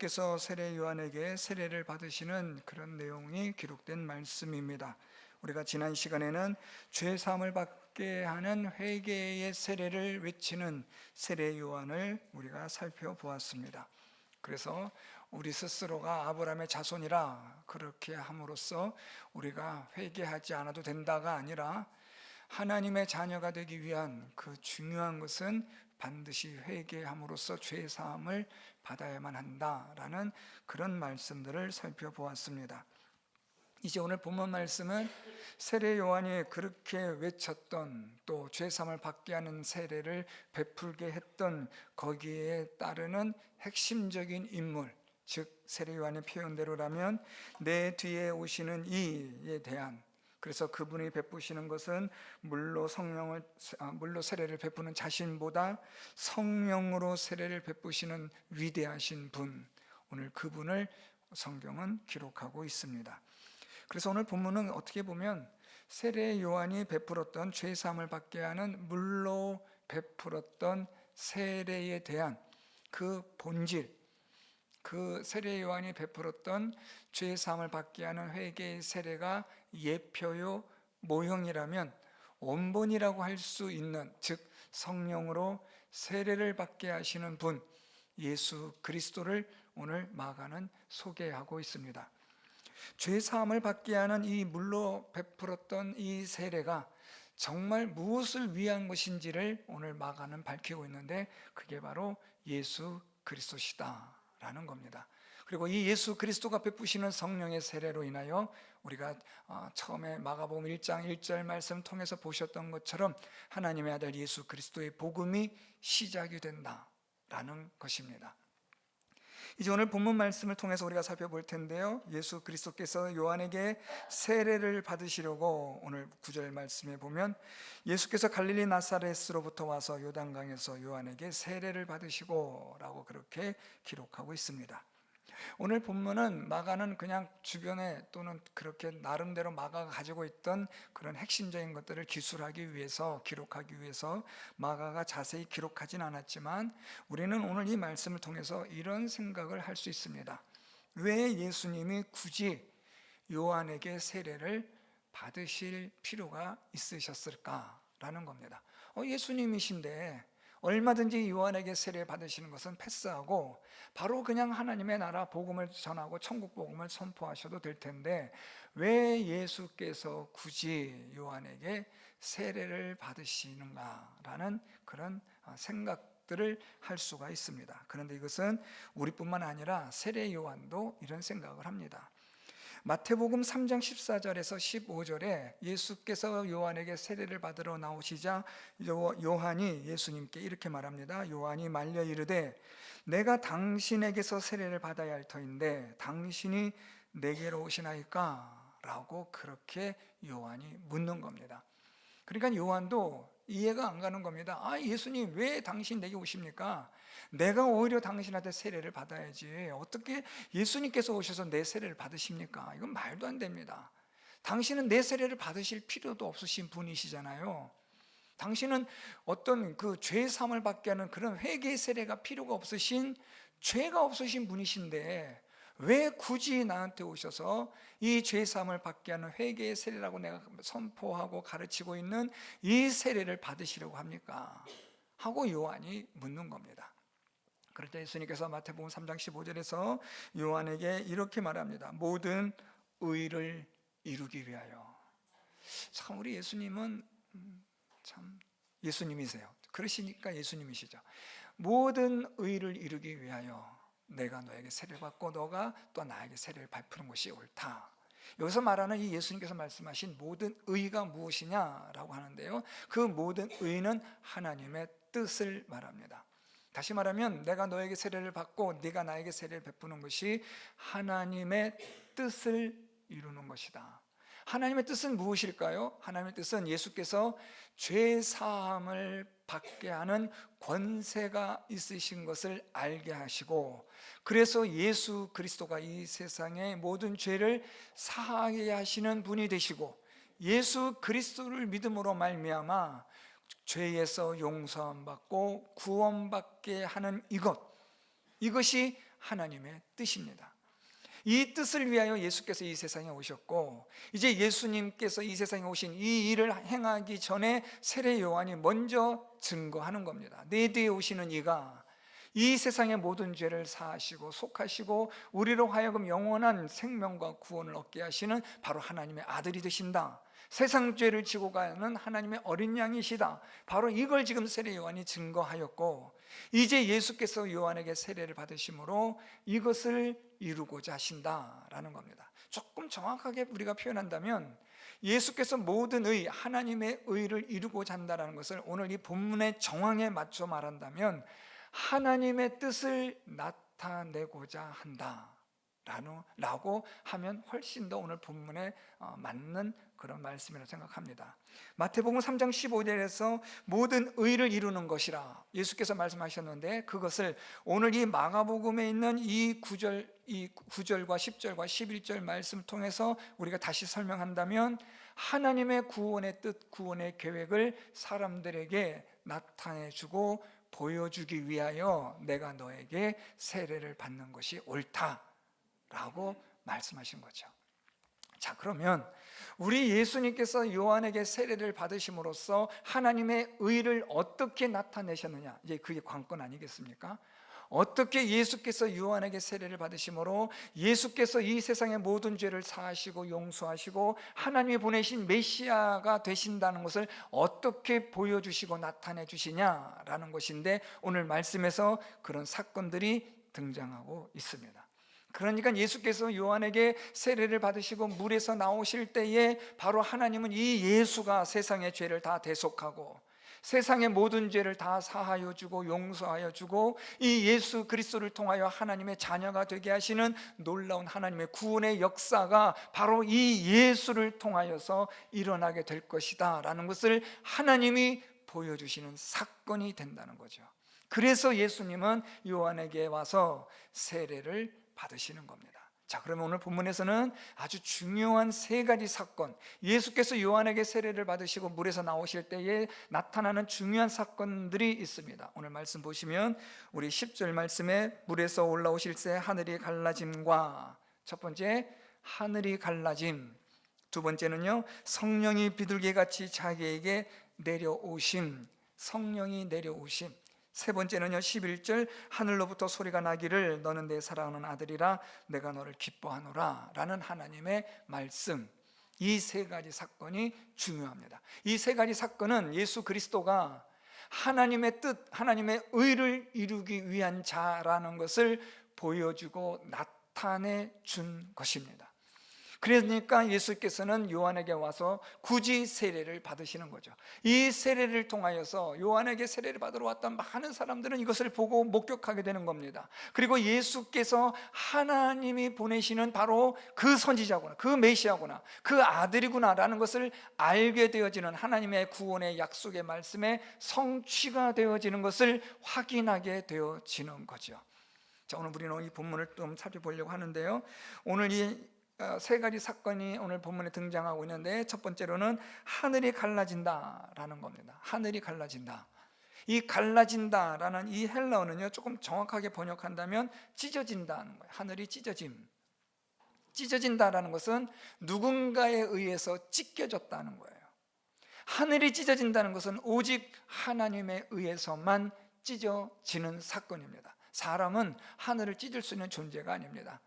예수님께서 세례 요한에게 세례를 받으시는 그런 내용이 기록된 말씀입니다. 우리가 지난 시간에는 죄 사함을 받게 하는 회개의 세례를 외치는 세례 요한을 우리가 살펴보았습니다. 그래서 우리 스스로가 아브라함의 자손이라 그렇게 함으로써 우리가 회개하지 않아도 된다가 아니라 하나님의 자녀가 되기 위한 그 중요한 것은 반드시 회개함으로써 죄 사함을 받아야만 한다라는 그런 말씀들을 살펴보았습니다. 이제 오늘 본문 말씀은 세례 요한이 그렇게 외쳤던 또 죄삼을 받게 하는 세례를 베풀게 했던 거기에 따르는 핵심적인 인물 즉 세례 요한의 표현대로라면 내 뒤에 오시는 이에 대한 그래서 그분이 베푸시는 것은 물로 성령을 아, 물로 세례를 베푸는 자신보다 성령으로 세례를 베푸시는 위대하신 분 오늘 그분을 성경은 기록하고 있습니다. 그래서 오늘 본문은 어떻게 보면 세례 요한이 베풀었던 죄 사함을 받게 하는 물로 베풀었던 세례에 대한 그 본질 그 세례 요한이 베풀었던 죄 사함을 받게 하는 회개의 세례가 예표요 모형이라면 원본이라고 할 수 있는 즉 성령으로 세례를 받게 하시는 분 예수 그리스도를 오늘 마가는 소개하고 있습니다. 죄 사함을 받게 하는 이 물로 베풀었던 이 세례가 정말 무엇을 위한 것인지를 오늘 마가는 밝히고 있는데 그게 바로 예수 그리스도시다라는 겁니다. 그리고 이 예수 그리스도가 베푸시는 성령의 세례로 인하여 우리가 어, 처음에 마가복음 1장 1절 말씀 통해서 보셨던 것처럼 하나님의 아들 예수 그리스도의 복음이 시작이 된다라는 것입니다. 이제 오늘 본문 말씀을 통해서 우리가 살펴볼 텐데요. 예수 그리스도께서 요한에게 세례를 받으시려고 오늘 구절 말씀에 보면 예수께서 갈릴리 나사렛으로부터 와서 요단강에서 요한에게 세례를 받으시고라고 그렇게 기록하고 있습니다. 오늘 본문은 마가는 그냥 주변에 또는 그렇게 나름대로 마가가 가지고 있던 그런 핵심적인 것들을 기술하기 위해서 기록하기 위해서 마가가 자세히 기록하진 않았지만 우리는 오늘 이 말씀을 통해서 이런 생각을 할 수 있습니다. 왜 예수님이 굳이 요한에게 세례를 받으실 필요가 있으셨을까라는 겁니다. 어, 예수님이신데 얼마든지 요한에게 세례 받으시는 것은 패스하고 바로 그냥 하나님의 나라 복음을 전하고 천국 복음을 선포하셔도 될 텐데 왜 예수께서 굳이 요한에게 세례를 받으시는가라는 그런 어, 생각들을 할 수가 있습니다. 그런데 이것은 우리뿐만 아니라 세례 요한도 이런 생각을 합니다. 마태복음 3장 14절에서 15절에 예수께서 요한에게 세례를 받으러 나오시자 요한이 예수님께 이렇게 말합니다. 요한이 말려 이르되 내가 당신에게서 세례를 받아야 할 터인데 당신이 내게로 오시나이까? 라고 그렇게 요한이 묻는 겁니다. 그러니까 요한도 이해가 안 가는 겁니다. 아, 예수님 왜 당신 내게 오십니까? 내가 오히려 당신한테 세례를 받아야지. 어떻게 예수님께서 오셔서 내 세례를 받으십니까? 이건 말도 안 됩니다. 당신은 내 세례를 받으실 필요도 없으신 분이시잖아요. 당신은 어떤 그 죄 사함을 받게 하는 그런 회개 세례가 필요가 없으신 죄가 없으신 분이신데 왜 굳이 나한테 오셔서 이 죄 사함을 받게 하는 회개의 세례라고 내가 선포하고 가르치고 있는 이 세례를 받으시려고 합니까? 하고 요한이 묻는 겁니다. 그럴 때 예수님께서 마태복음 3장 15절에서 요한에게 이렇게 말합니다. 모든 의를 이루기 위하여. 참 우리 예수님은 음, 참 예수님이세요. 그러시니까 예수님이시죠. 모든 의를 이루기 위하여 내가 너에게 세례를 받고 너가 또 나에게 세례를 베푸는 것이 옳다. 여기서 말하는 이 예수님께서 말씀하신 모든 의가 무엇이냐라고 하는데요. 그 모든 의는 하나님의 뜻을 말합니다. 다시 말하면 내가 너에게 세례를 받고 네가 나에게 세례를 베푸는 것이 하나님의 뜻을 이루는 것이다. 하나님의 뜻은 무엇일까요? 하나님의 뜻은 예수께서 죄 사함을 받게 하는 권세가 있으신 것을 알게 하시고 그래서 예수 그리스도가 이 세상의 모든 죄를 사하게 하시는 분이 되시고 예수 그리스도를 믿음으로 말미암아 죄에서 용서함 받고 구원받게 하는 이것 이것이 하나님의 뜻입니다. 이 뜻을 위하여 예수께서 이 세상에 오셨고 이제 예수님께서 이 세상에 오신 이 일을 행하기 전에 세례 요한이 먼저 증거하는 겁니다. 내 뒤에 오시는 이가 이 세상의 모든 죄를 사하시고 속하시고 우리로 하여금 영원한 생명과 구원을 얻게 하시는 바로 하나님의 아들이 되신다. 세상 죄를 지고 가는 하나님의 어린 양이시다. 바로 이걸 지금 세례 요한이 증거하였고 이제 예수께서 요한에게 세례를 받으심으로 이것을 이루고자 하신다라는 겁니다. 조금 정확하게 우리가 표현한다면 예수께서 모든 의 하나님의 의를 이루고자 한다라는 것을 오늘 이 본문의 정황에 맞춰 말한다면 하나님의 뜻을 나타내고자 한다. 라고 하면 훨씬 더 오늘 본문에 어, 맞는 그런 말씀이라고 생각합니다. 마태복음 3장 15절에서 모든 의를 이루는 것이라 예수께서 말씀하셨는데 그것을 오늘 이 마가복음에 있는 이 9절 이 9절과 10절과 11절 말씀 통해서 우리가 다시 설명한다면 하나님의 구원의 뜻, 구원의 계획을 사람들에게 나타내 주고 보여주기 위하여 내가 너에게 세례를 받는 것이 옳다라고 말씀하신 거죠. 자, 그러면 우리 예수님께서 요한에게 세례를 받으심으로써 하나님의 의를 어떻게 나타내셨느냐? 이제 그게 관건 아니겠습니까? 어떻게 예수께서 요한에게 세례를 받으심으로 예수께서 이 세상의 모든 죄를 사하시고 용서하시고 하나님이 보내신 메시아가 되신다는 것을 어떻게 보여주시고 나타내 주시냐라는 것인데 오늘 말씀에서 그런 사건들이 등장하고 있습니다. 그러니까 예수께서 요한에게 세례를 받으시고 물에서 나오실 때에 바로 하나님은 이 예수가 세상의 죄를 다 대속하고 세상의 모든 죄를 다 사하여 주고 용서하여 주고 이 예수 그리스도를 통하여 하나님의 자녀가 되게 하시는 놀라운 하나님의 구원의 역사가 바로 이 예수를 통하여서 일어나게 될 것이다라는 것을 하나님이 보여주시는 사건이 된다는 거죠. 그래서 예수님은 요한에게 와서 세례를 받으시는 겁니다. 자, 그러면 오늘 본문에서는 아주 중요한 세 가지 사건, 예수께서 요한에게 세례를 받으시고 물에서 나오실 때에 나타나는 중요한 사건들이 있습니다. 오늘 말씀 보시면 우리 10절 말씀에 물에서 올라오실 때 하늘이 갈라짐과 첫 번째 하늘이 갈라짐, 두 번째는요 성령이 비둘기 같이 자기에게 내려오심, 성령이 내려오심. 세 번째는요 11절 하늘로부터 소리가 나기를 너는 내 사랑하는 아들이라 내가 너를 기뻐하노라 라는 하나님의 말씀. 이 세 가지 사건이 중요합니다. 이 세 가지 사건은 예수 그리스도가 하나님의 뜻 하나님의 의를 이루기 위한 자라는 것을 보여주고 나타내 준 것입니다 그러니까 예수께서는 요한에게 와서 굳이 세례를 받으시는 거죠. 이 세례를 통하여서 요한에게 세례를 받으러 왔던 많은 사람들은 이것을 보고 목격하게 되는 겁니다. 그리고 예수께서 하나님이 보내시는 바로 그 선지자구나, 그 메시아구나, 그 아들이구나라는 것을 알게 되어지는 하나님의 구원의 약속의 말씀에 성취가 되어지는 것을 확인하게 되어지는 거죠. 자, 오늘 우리는 이 본문을 좀 살펴보려고 하는데요. 오늘 이 어, 세 가지 사건이 오늘 본문에 등장하고 있는데 첫 번째로는 하늘이 갈라진다라는 겁니다. 하늘이 갈라진다. 이 갈라진다라는 이 헬라어는요 조금 정확하게 번역한다면 찢어진다는 거예요. 하늘이 찢어짐. 찢어진다라는 것은 누군가에 의해서 찢겨졌다는 거예요. 하늘이 찢어진다는 것은 오직 하나님에 의해서만 찢어지는 사건입니다. 사람은 하늘을 찢을 수 있는 존재가 아닙니다.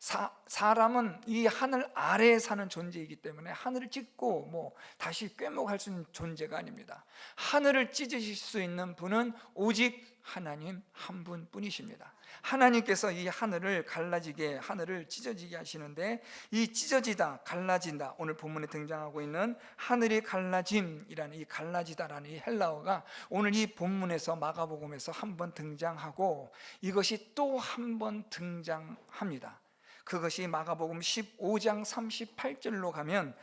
사, 사람은 이 하늘 아래에 사는 존재이기 때문에 하늘을 찢고 뭐 다시 꿰목할 수 있는 존재가 아닙니다. 하늘을 찢으실 수 있는 분은 오직 하나님 한 분뿐이십니다. 하나님께서 이 하늘을 갈라지게 하늘을 찢어지게 하시는데 이 찢어지다 갈라진다 오늘 본문에 등장하고 있는 하늘이 갈라짐이라는 이 갈라지다라는 이 헬라어가 오늘 이 본문에서 마가복음에서 한 번 등장하고 이것이 또 한 번 등장합니다. 그것이 마가복음 15장 38절로 가면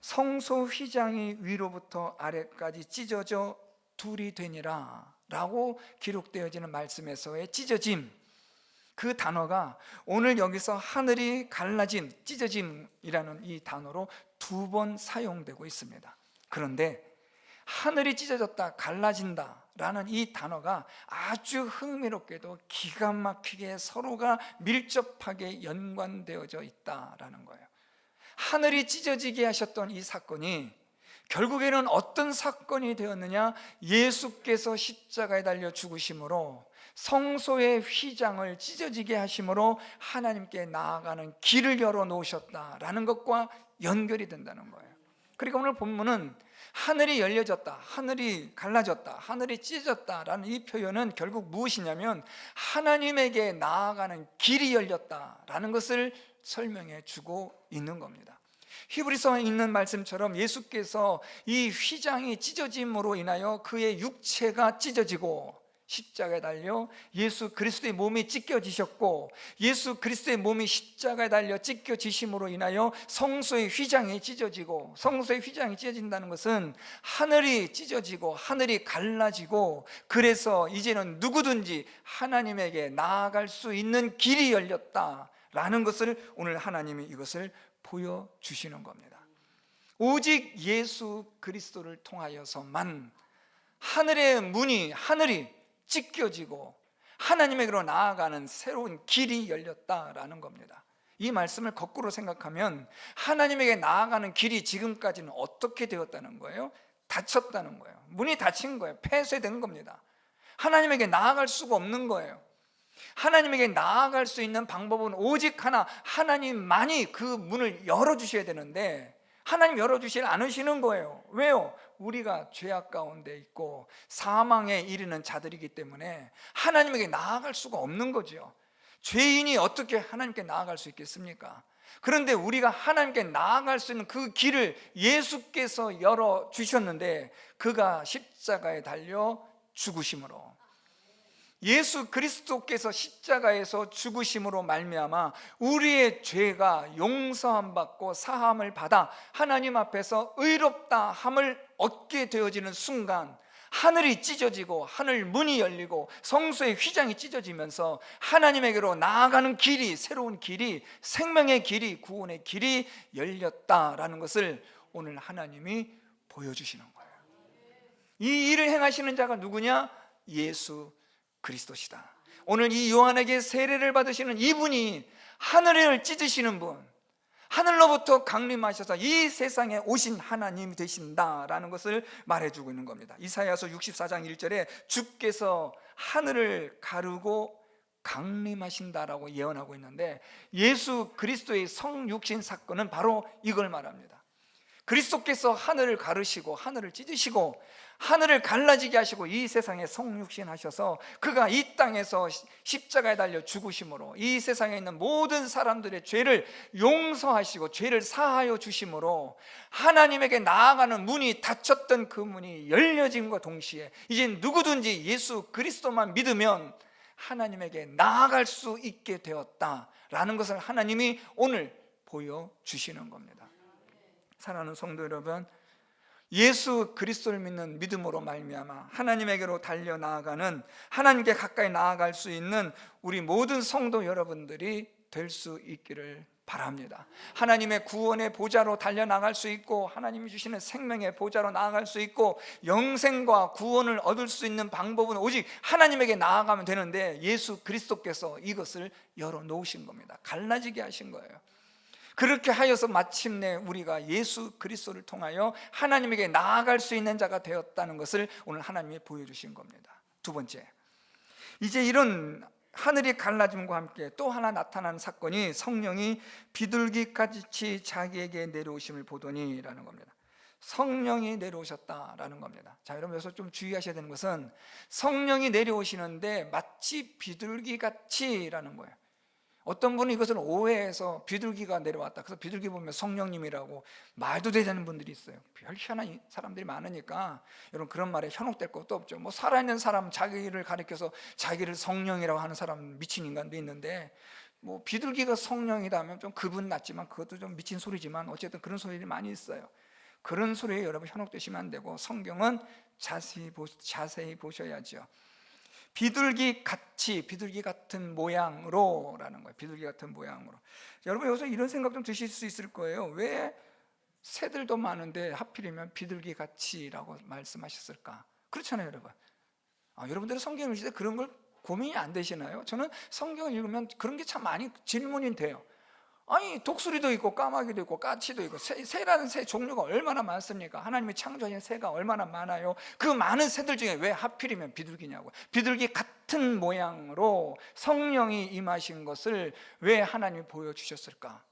성소 휘장이 위로부터 아래까지 찢어져 둘이 되니라 라고 기록되어지는 말씀에서의 찢어짐 그 단어가 오늘 여기서 하늘이 갈라짐, 찢어짐이라는 이 단어로 두 번 사용되고 있습니다. 그런데 하늘이 찢어졌다, 갈라진다 라는 이 단어가 아주 흥미롭게도 기가 막히게 서로가 밀접하게 연관되어져 있다라는 거예요. 하늘이 찢어지게 하셨던 이 사건이 결국에는 어떤 사건이 되었느냐? 예수께서 십자가에 달려 죽으심으로 성소의 휘장을 찢어지게 하심으로 하나님께 나아가는 길을 열어 놓으셨다라는 것과 연결이 된다는 거예요. 그러니까 오늘 본문은 하늘이 열려졌다, 하늘이 갈라졌다, 하늘이 찢어졌다라는 이 표현은 결국 무엇이냐면 하나님에게 나아가는 길이 열렸다라는 것을 설명해 주고 있는 겁니다. 히브리서에 있는 말씀처럼 예수께서 이 휘장이 찢어짐으로 인하여 그의 육체가 찢어지고 십자가에 달려 예수 그리스도의 몸이 찢겨지셨고 예수 그리스도의 몸이 십자가에 달려 찢겨지심으로 인하여 성소의 휘장이 찢어지고 성소의 휘장이 찢어진다는 것은 하늘이 찢어지고 하늘이 갈라지고 그래서 이제는 누구든지 하나님에게 나아갈 수 있는 길이 열렸다라는 것을 오늘 하나님이 이것을 보여 주시는 겁니다. 오직 예수 그리스도를 통하여서만 하늘의 문이 하늘이 찢겨지고 하나님에게로 나아가는 새로운 길이 열렸다라는 겁니다. 이 말씀을 거꾸로 생각하면 하나님에게 나아가는 길이 지금까지는 어떻게 되었다는 거예요? 닫혔다는 거예요. 문이 닫힌 거예요. 폐쇄된 겁니다. 하나님에게 나아갈 수가 없는 거예요. 하나님에게 나아갈 수 있는 방법은 오직 하나, 하나님만이 그 문을 열어주셔야 되는데, 하나님 열어주지 않으시는 거예요. 왜요? 우리가 죄악 가운데 있고 사망에 이르는 자들이기 때문에 하나님에게 나아갈 수가 없는 거죠. 죄인이 어떻게 하나님께 나아갈 수 있겠습니까? 그런데 우리가 하나님께 나아갈 수 있는 그 길을 예수께서 열어 주셨는데 그가 십자가에 달려 죽으심으로 예수 그리스도께서 십자가에서 죽으심으로 말미암아 우리의 죄가 용서함 받고 사함을 받아 하나님 앞에서 의롭다 함을 얻게 되어지는 순간 하늘이 찢어지고 하늘 문이 열리고 성소의 휘장이 찢어지면서 하나님에게로 나아가는 길이 새로운 길이 생명의 길이 구원의 길이 열렸다라는 것을 오늘 하나님이 보여주시는 거예요. 이 일을 행하시는 자가 누구냐? 예수 그리스도시다. 오늘 이 요한에게 세례를 받으시는 이분이 하늘을 찢으시는 분, 하늘로부터 강림하셔서 이 세상에 오신 하나님이 되신다라는 것을 말해주고 있는 겁니다. 이사야서 64장 1절에 주께서 하늘을 가르고 강림하신다라고 예언하고 있는데 예수 그리스도의 성육신 사건은 바로 이걸 말합니다. 그리스도께서 하늘을 가르시고 하늘을 찢으시고 하늘을 갈라지게 하시고 이 세상에 성육신 하셔서 그가 이 땅에서 십자가에 달려 죽으심으로 이 세상에 있는 모든 사람들의 죄를 용서하시고 죄를 사하여 주심으로 하나님에게 나아가는 문이 닫혔던 그 문이 열려짐과 동시에 이제 누구든지 예수 그리스도만 믿으면 하나님에게 나아갈 수 있게 되었다라는 것을 하나님이 오늘 보여 주시는 겁니다. 사랑하는 성도 여러분, 예수 그리스도를 믿는 믿음으로 말미암아 하나님에게로 달려 나아가는 하나님께 가까이 나아갈 수 있는 우리 모든 성도 여러분들이 될 수 있기를 바랍니다. 하나님의 구원의 보좌로 달려 나갈 수 있고 하나님이 주시는 생명의 보좌로 나아갈 수 있고 영생과 구원을 얻을 수 있는 방법은 오직 하나님에게 나아가면 되는데 예수 그리스도께서 이것을 열어 놓으신 겁니다. 갈라지게 하신 거예요. 그렇게 하여서 마침내 우리가 예수 그리스도를 통하여 하나님에게 나아갈 수 있는 자가 되었다는 것을 오늘 하나님이 보여주신 겁니다. 두 번째, 이제 이런 하늘이 갈라짐과 함께 또 하나 나타난 사건이 성령이 비둘기같이 자기에게 내려오심을 보더니라는 겁니다. 성령이 내려오셨다라는 겁니다. 자, 여러분 여기서 좀 주의하셔야 되는 것은 성령이 내려오시는데 마치 비둘기같이라는 거예요. 어떤 분은 이것을 오해해서 비둘기가 내려왔다. 그래서 비둘기 보면 성령님이라고 말도 되지 않는 분들이 있어요. 별 희한한 사람들이 많으니까 여러분 그런 말에 현혹될 것도 없죠. 뭐 살아있는 사람 자기를 가리켜서 자기를 성령이라고 하는 사람 미친 인간도 있는데 뭐 비둘기가 성령이라면 좀 그분 낫지만 그것도 좀 미친 소리지만 어쨌든 그런 소리들이 많이 있어요. 그런 소리에 여러분 현혹되시면 안 되고 성경은 자세히, 보, 자세히 보셔야죠. 비둘기 같이 비둘기 같은 모양으로라는 거예요. 비둘기 같은 모양으로. 여러분 여기서 이런 생각 좀 드실 수 있을 거예요. 왜 새들도 많은데 하필이면 비둘기 같이라고 말씀하셨을까? 그렇잖아요, 여러분. 아, 여러분들은 성경을 읽을 때 그런 걸 고민이 안 되시나요? 저는 성경을 읽으면 그런 게 참 많이 질문이 돼요. 아니 독수리도 있고 까마귀도 있고 까치도 있고 새, 새라는 새 종류가 얼마나 많습니까? 하나님이 창조하신 새가 얼마나 많아요? 그 많은 새들 중에 왜 하필이면 비둘기냐고 비둘기 같은 모양으로 성령이 임하신 것을 왜 하나님이 보여주셨을까?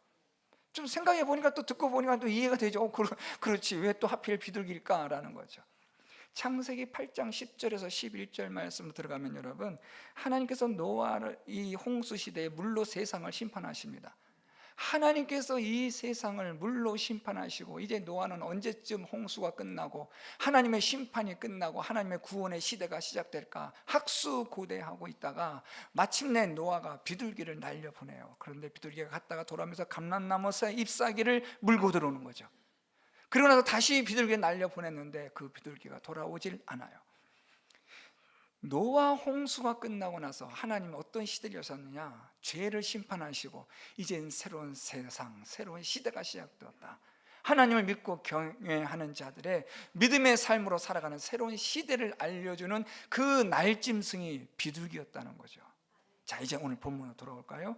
좀 생각해 보니까 또 듣고 보니까 또 이해가 되죠. 어, 그렇지 왜 또 하필 비둘기일까라는 거죠. 창세기 8장 10절에서 11절 말씀으로 들어가면 여러분 하나님께서 노아를 이 홍수 시대에 물로 세상을 심판하십니다. 하나님께서 이 세상을 물로 심판하시고 이제 노아는 언제쯤 홍수가 끝나고 하나님의 심판이 끝나고 하나님의 구원의 시대가 시작될까 학수고대하고 있다가 마침내 노아가 비둘기를 날려 보내요. 그런데 비둘기가 갔다가 돌아오면서 감람나무 새 잎사귀를 물고 들어오는 거죠. 그러고 나서 다시 비둘기 날려 보냈는데 그 비둘기가 돌아오질 않아요. 노아 홍수가 끝나고 나서 하나님은 어떤 시대를 여셨느냐? 죄를 심판하시고 이젠 새로운 세상, 새로운 시대가 시작되었다. 하나님을 믿고 경외하는 자들의 믿음의 삶으로 살아가는 새로운 시대를 알려주는 그 날짐승이 비둘기였다는 거죠. 자, 이제 오늘 본문으로 돌아올까요?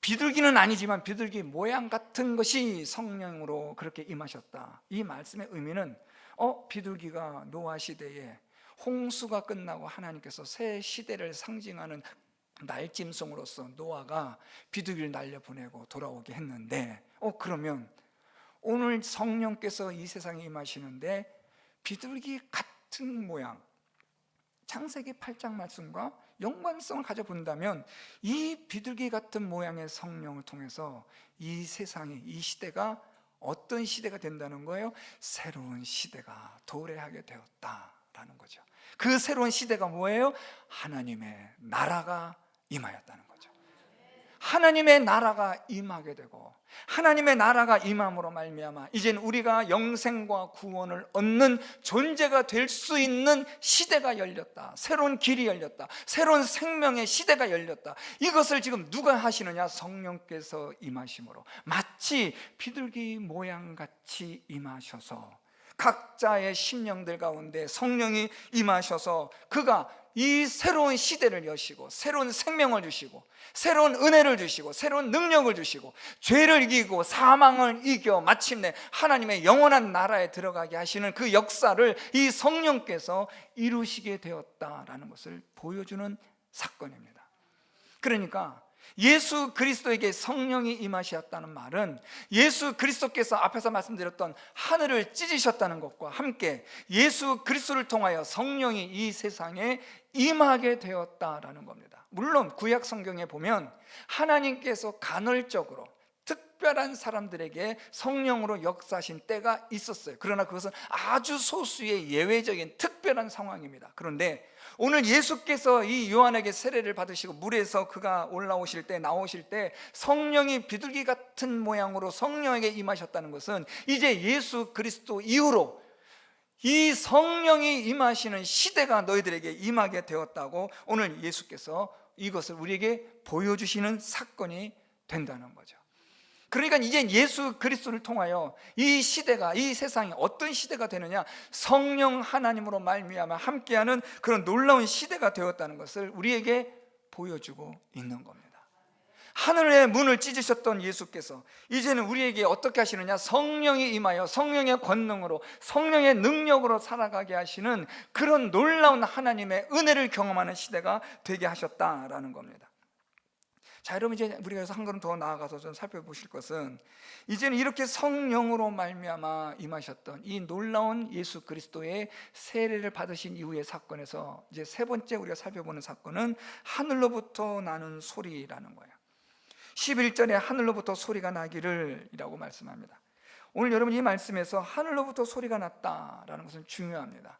비둘기는 아니지만 비둘기 모양 같은 것이 성령으로 그렇게 임하셨다. 이 말씀의 의미는 어 비둘기가 노아 시대에 홍수가 끝나고 하나님께서 새 시대를 상징하는 날짐승으로서 노아가 비둘기를 날려 보내고 돌아오게 했는데 어 그러면 오늘 성령께서 이 세상에 임하시는데 비둘기 같은 모양 창세기 8장 말씀과 연관성을 가져본다면 이 비둘기 같은 모양의 성령을 통해서 이 세상이 이 시대가 어떤 시대가 된다는 거예요? 새로운 시대가 도래하게 되었다 라는 거죠. 그 새로운 시대가 뭐예요? 하나님의 나라가 임하였다는 거죠. 하나님의 나라가 임하게 되고 하나님의 나라가 임함으로 말미암아 이젠 우리가 영생과 구원을 얻는 존재가 될 수 있는 시대가 열렸다. 새로운 길이 열렸다. 새로운 생명의 시대가 열렸다. 이것을 지금 누가 하시느냐? 성령께서 임하심으로 마치 비둘기 모양 같이 임하셔서 각자의 심령들 가운데 성령이 임하셔서 그가 이 새로운 시대를 여시고 새로운 생명을 주시고 새로운 은혜를 주시고 새로운 능력을 주시고 죄를 이기고 사망을 이겨 마침내 하나님의 영원한 나라에 들어가게 하시는 그 역사를 이 성령께서 이루시게 되었다라는 것을 보여주는 사건입니다. 그러니까 예수 그리스도에게 성령이 임하셨다는 말은 예수 그리스도께서 앞에서 말씀드렸던 하늘을 찢으셨다는 것과 함께 예수 그리스도를 통하여 성령이 이 세상에 임하게 되었다라는 겁니다. 물론 구약 성경에 보면 하나님께서 간헐적으로 특별한 사람들에게 성령으로 역사하신 때가 있었어요. 그러나 그것은 아주 소수의 예외적인 특별한 상황입니다. 그런데 오늘 예수께서 이 요한에게 세례를 받으시고 물에서 그가 올라오실 때 나오실 때 성령이 비둘기 같은 모양으로 성령에게 임하셨다는 것은 이제 예수 그리스도 이후로 이 성령이 임하시는 시대가 너희들에게 임하게 되었다고 오늘 예수께서 이것을 우리에게 보여주시는 사건이 된다는 거죠. 그러니까 이제 예수 그리스도를 통하여 이 시대가 이 세상이 어떤 시대가 되느냐 성령 하나님으로 말미암아 함께하는 그런 놀라운 시대가 되었다는 것을 우리에게 보여주고 있는 겁니다. 하늘의 문을 찢으셨던 예수께서 이제는 우리에게 어떻게 하시느냐 성령이 임하여 성령의 권능으로 성령의 능력으로 살아가게 하시는 그런 놀라운 하나님의 은혜를 경험하는 시대가 되게 하셨다라는 겁니다. 자, 여러분 이제 우리가 한 걸음 더 나아가서 좀 살펴보실 것은 이제는 이렇게 성령으로 말미암아 임하셨던 이 놀라운 예수 그리스도의 세례를 받으신 이후의 사건에서 이제 세 번째 우리가 살펴보는 사건은 하늘로부터 나는 소리라는 거예요. 11절에 하늘로부터 소리가 나기를이라고 말씀합니다. 오늘 여러분 이 말씀에서 하늘로부터 소리가 났다라는 것은 중요합니다.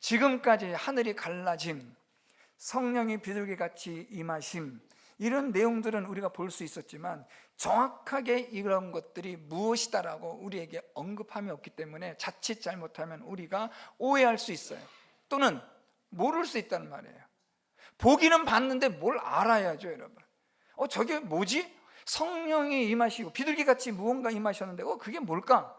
지금까지 하늘이 갈라짐, 성령이 비둘기 같이 임하심, 이런 내용들은 우리가 볼 수 있었지만 정확하게 이런 것들이 무엇이다라고 우리에게 언급함이 없기 때문에 자칫 잘못하면 우리가 오해할 수 있어요. 또는 모를 수 있다는 말이에요. 보기는 봤는데 뭘 알아야죠, 여러분. 어, 저게 뭐지? 성령이 임하시고 비둘기 같이 무언가 임하셨는데, 어, 그게 뭘까?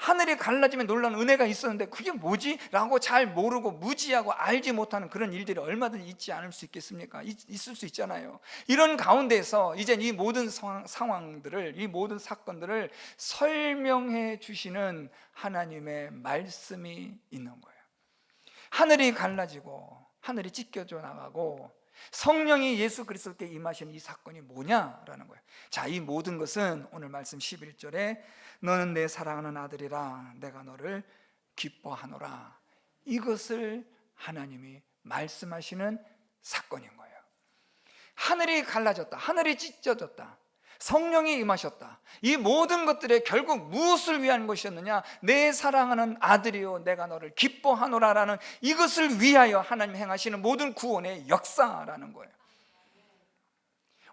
하늘이 갈라지면 놀라는 은혜가 있었는데 그게 뭐지? 라고 잘 모르고 무지하고 알지 못하는 그런 일들이 얼마든지 있지 않을 수 있겠습니까? 있, 을수 있잖아요. 이런 가운데서 이제 이 모든 상황, 상황들을 이 모든 사건들을 설명해 주시는 하나님의 말씀이 있는 거예요. 하늘이 갈라지고 하늘이 찢겨져 나가고 성령이 예수 그리스도께 임하신 이 사건이 뭐냐라는 거예요. 자, 이 모든 것은 오늘 말씀 11절에 너는 내 사랑하는 아들이라 내가 너를 기뻐하노라. 이것을 하나님이 말씀하시는 사건인 거예요. 하늘이 갈라졌다. 하늘이 찢어졌다. 성령이 임하셨다. 이 모든 것들에 결국 무엇을 위한 것이었느냐? 내 사랑하는 아들이요, 내가 너를 기뻐하노라라는 이것을 위하여 하나님 행하시는 모든 구원의 역사라는 거예요.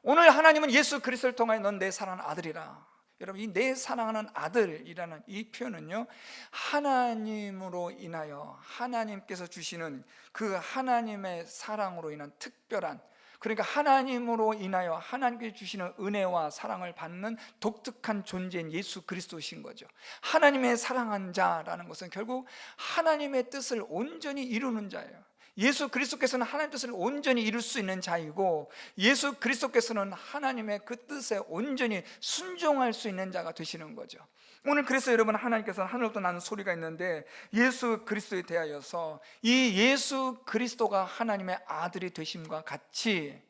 오늘 하나님은 예수 그리스도를 통하여 넌 내 사랑하는 아들이라. 여러분 이 내 사랑하는 아들이라는 이 표현은요 하나님으로 인하여 하나님께서 주시는 그 하나님의 사랑으로 인한 특별한 그러니까 하나님으로 인하여 하나님께 주시는 은혜와 사랑을 받는 독특한 존재인 예수 그리스도신 거죠. 하나님의 사랑한 자라는 것은 결국 하나님의 뜻을 온전히 이루는 자예요. 예수 그리스도께서는 하나님 뜻을 온전히 이룰 수 있는 자이고 예수 그리스도께서는 하나님의 그 뜻에 온전히 순종할 수 있는 자가 되시는 거죠. 오늘 그래서 여러분 하나님께서 하늘부터 나는 소리가 있는데 예수 그리스도에 대하여서 이 예수 그리스도가 하나님의 아들이 되심과 같이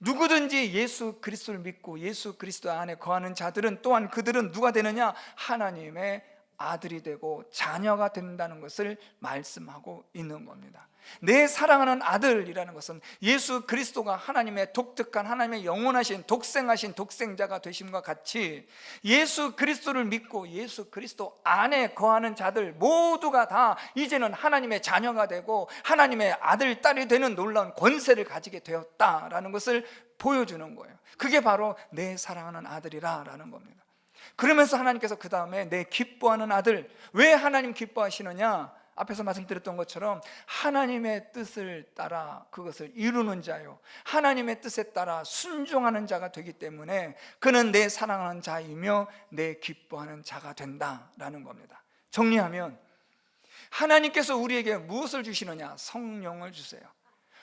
누구든지 예수 그리스도를 믿고 예수 그리스도 안에 거하는 자들은 또한 그들은 누가 되느냐 하나님의 아들이 되고 자녀가 된다는 것을 말씀하고 있는 겁니다. 내 사랑하는 아들이라는 것은 예수 그리스도가 하나님의 독특한 하나님의 영원하신 독생하신 독생자가 되심과 같이 예수 그리스도를 믿고 예수 그리스도 안에 거하는 자들 모두가 다 이제는 하나님의 자녀가 되고 하나님의 아들 딸이 되는 놀라운 권세를 가지게 되었다라는 것을 보여주는 거예요. 그게 바로 내 사랑하는 아들이라라는 겁니다. 그러면서 하나님께서 그 다음에 내 기뻐하는 아들 왜 하나님 기뻐하시느냐? 앞에서 말씀드렸던 것처럼 하나님의 뜻을 따라 그것을 이루는 자요. 하나님의 뜻에 따라 순종하는 자가 되기 때문에 그는 내 사랑하는 자이며 내 기뻐하는 자가 된다라는 겁니다. 정리하면 하나님께서 우리에게 무엇을 주시느냐? 성령을 주세요.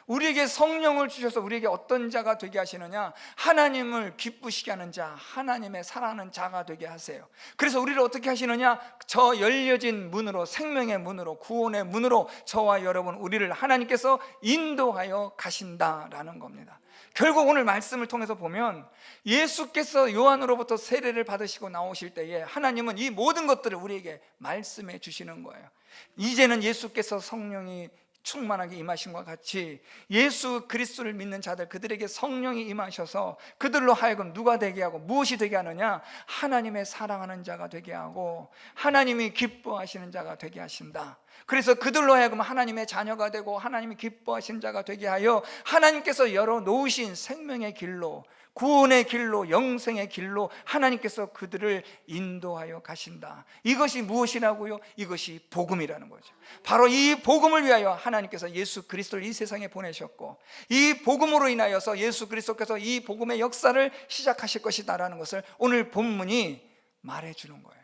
우리에게 성령을 주셔서 우리에게 어떤 자가 되게 하시느냐? 하나님을 기쁘시게 하는 자, 하나님의 사랑하는 자가 되게 하세요. 그래서 우리를 어떻게 하시느냐? 저 열려진 문으로, 생명의 문으로, 구원의 문으로 저와 여러분, 우리를 하나님께서 인도하여 가신다라는 겁니다. 결국 오늘 말씀을 통해서 보면 예수께서 요한으로부터 세례를 받으시고 나오실 때에 하나님은 이 모든 것들을 우리에게 말씀해 주시는 거예요. 이제는 예수께서 성령이 충만하게 임하신과 같이 예수 그리스도를 믿는 자들 그들에게 성령이 임하셔서 그들로 하여금 누가 되게 하고 무엇이 되게 하느냐? 하나님의 사랑하는 자가 되게 하고 하나님이 기뻐하시는 자가 되게 하신다. 그래서 그들로 하여금 하나님의 자녀가 되고 하나님이 기뻐하시는 자가 되게 하여 하나님께서 열어 놓으신 생명의 길로 구원의 길로 영생의 길로 하나님께서 그들을 인도하여 가신다. 이것이 무엇이라고요? 이것이 복음이라는 거죠. 바로 이 복음을 위하여 하나님께서 예수 그리스도를 이 세상에 보내셨고 이 복음으로 인하여서 예수 그리스도께서 이 복음의 역사를 시작하실 것이다라는 것을 오늘 본문이 말해 주는 거예요.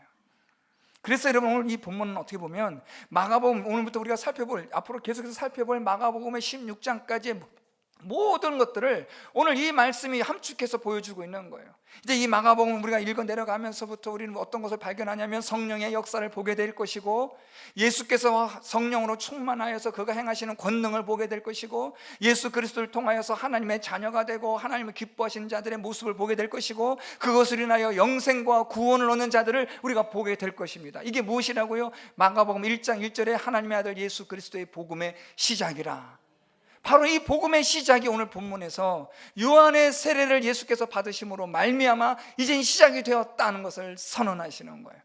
그래서 여러분 오늘 이 본문은 어떻게 보면 마가복음 오늘부터 우리가 살펴볼 앞으로 계속해서 살펴볼 마가복음의 16장까지의 모든 것들을 오늘 이 말씀이 함축해서 보여주고 있는 거예요. 이제 이 마가복음 우리가 읽어 내려가면서부터 우리는 어떤 것을 발견하냐면 성령의 역사를 보게 될 것이고 예수께서 성령으로 충만하여서 그가 행하시는 권능을 보게 될 것이고 예수 그리스도를 통하여서 하나님의 자녀가 되고 하나님을 기뻐하시는 자들의 모습을 보게 될 것이고 그것을 인하여 영생과 구원을 얻는 자들을 우리가 보게 될 것입니다. 이게 무엇이라고요? 마가복음 1장 1절에 하나님의 아들 예수 그리스도의 복음의 시작이라. 바로 이 복음의 시작이 오늘 본문에서 요한의 세례를 예수께서 받으심으로 말미암아 이제 시작이 되었다는 것을 선언하시는 거예요.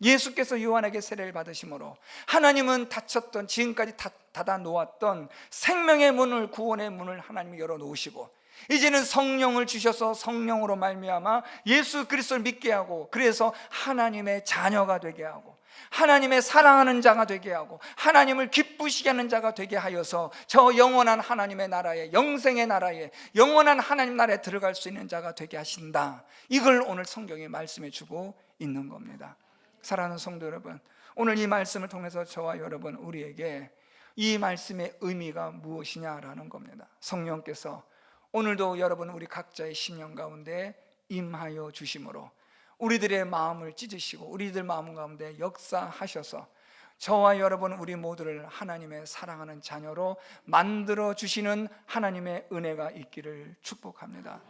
예수께서 요한에게 세례를 받으심으로 하나님은 닫혔던 지금까지 닫아 놓았던 생명의 문을 구원의 문을 하나님이 열어 놓으시고 이제는 성령을 주셔서 성령으로 말미암아 예수 그리스도를 믿게 하고 그래서 하나님의 자녀가 되게 하고 하나님의 사랑하는 자가 되게 하고 하나님을 기쁘시게 하는 자가 되게 하여서 저 영원한 하나님의 나라에 영생의 나라에 영원한 하나님 나라에 들어갈 수 있는 자가 되게 하신다. 이걸 오늘 성경에 말씀해 주고 있는 겁니다. 사랑하는 성도 여러분, 오늘 이 말씀을 통해서 저와 여러분 우리에게 이 말씀의 의미가 무엇이냐라는 겁니다. 성령께서 오늘도 여러분 우리 각자의 심령 가운데 임하여 주심으로 우리들의 마음을 찢으시고 우리들 마음 가운데 역사하셔서 저와 여러분 우리 모두를 하나님의 사랑하는 자녀로 만들어 주시는 하나님의 은혜가 있기를 축복합니다.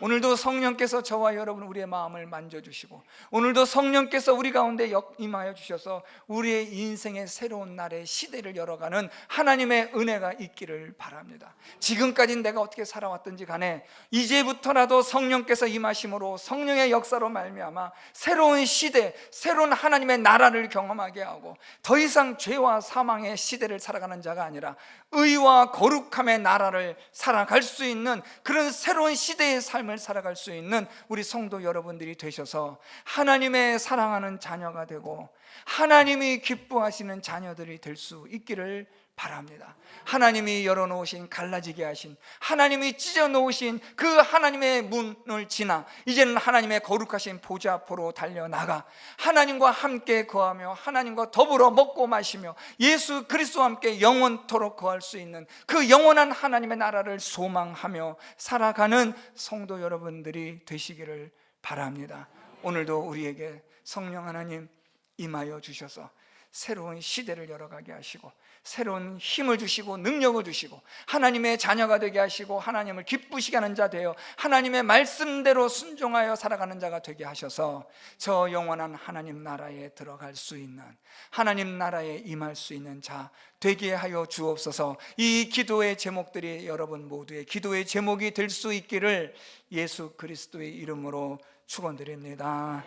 오늘도 성령께서 저와 여러분 우리의 마음을 만져주시고 오늘도 성령께서 우리 가운데 역- 임하여 주셔서 우리의 인생의 새로운 날의 시대를 열어가는 하나님의 은혜가 있기를 바랍니다. 지금까지 내가 어떻게 살아왔든지 간에 이제부터라도 성령께서 임하심으로 성령의 역사로 말미암아 새로운 시대, 새로운 하나님의 나라를 경험하게 하고 더 이상 죄와 사망의 시대를 살아가는 자가 아니라 의와 거룩함의 나라를 살아갈 수 있는 그런 새로운 시대의 삶을 살아갈 수 있는 우리 성도 여러분들이 되셔서 하나님의 사랑하는 자녀가 되고 하나님이 기뻐하시는 자녀들이 될 수 있기를 바랍니다. 하나님이 열어놓으신 갈라지게 하신 하나님이 찢어놓으신 그 하나님의 문을 지나 이제는 하나님의 거룩하신 보좌 앞으로 달려나가 하나님과 함께 거하며 하나님과 더불어 먹고 마시며 예수 그리스도와 함께 영원토록 거할 수 있는 그 영원한 하나님의 나라를 소망하며 살아가는 성도 여러분들이 되시기를 바랍니다. 오늘도 우리에게 성령 하나님 임하여 주셔서 새로운 시대를 열어가게 하시고 새로운 힘을 주시고 능력을 주시고 하나님의 자녀가 되게 하시고 하나님을 기쁘시게 하는 자 되어 하나님의 말씀대로 순종하여 살아가는 자가 되게 하셔서 저 영원한 하나님 나라에 들어갈 수 있는 하나님 나라에 임할 수 있는 자 되게 하여 주옵소서 이 기도의 제목들이 여러분 모두의 기도의 제목이 될 수 있기를 예수 그리스도의 이름으로 축원드립니다.